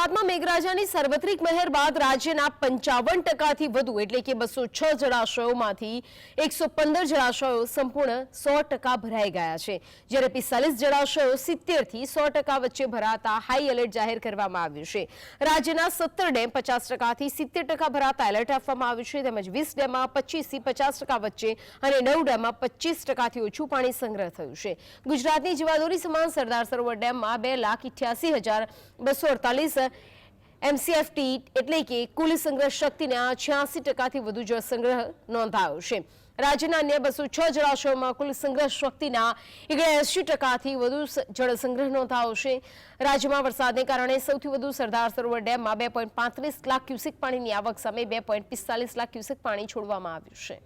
ગુજરાતમાં મેઘરાજાની સાર્વત્રિક મહેર બાદ રાજ્યના પંચાવન ટકાથી વધુ, એટલે કે બસો છ જળાશયોમાંથી એકસો પંદર જળાશયો સંપૂર્ણ સો ટકા ભરાઈ ગયા છે. જ્યારે પિસ્તાલીસ જળાશયો સિત્તેરથી સો ટકા વચ્ચે ભરાતા હાઈ એલર્ટ જાહેર કરવામાં આવ્યું છે. રાજ્યના સત્તર ડેમ પચાસ ટકાથી સિત્તેર ટકા ભરાતા એલર્ટ આપવામાં આવ્યું છે. તેમજ વીસ ડેમમાં પચીસથી પચાસ ટકા વચ્ચે અને નવ ડેમમાં પચીસ ટકાથી ઓછું પાણી સંગ્રહ થયું છે. ગુજરાતની જીવાદોરી સમાન સરદાર સરોવર ડેમમાં બે લાખ ઇઠ્યાસી હજાર બસો અડતાલીસ એમસીએફટી એટલે કે કુલ સંગ્રહ શક્તિના છ્યાસી ટકાથી વધુ જળ સંગ્રહ નોંધાયો છે. રાજ્યના અન્ય બસો છ જળાશયોમાં કુલ સંગ્રહ શક્તિના એસી ટકાથી વધુ જળ સંગ્રહ નોંધાયો છે. રાજ્યમાં વરસાદને કારણે સૌથી વધુ સરદાર સરોવર ડેમમાં બે લાખ ક્યુસેક પાણીની આવક સામે બે લાખ ક્યુસેક પાણી છોડવામાં આવ્યું છે.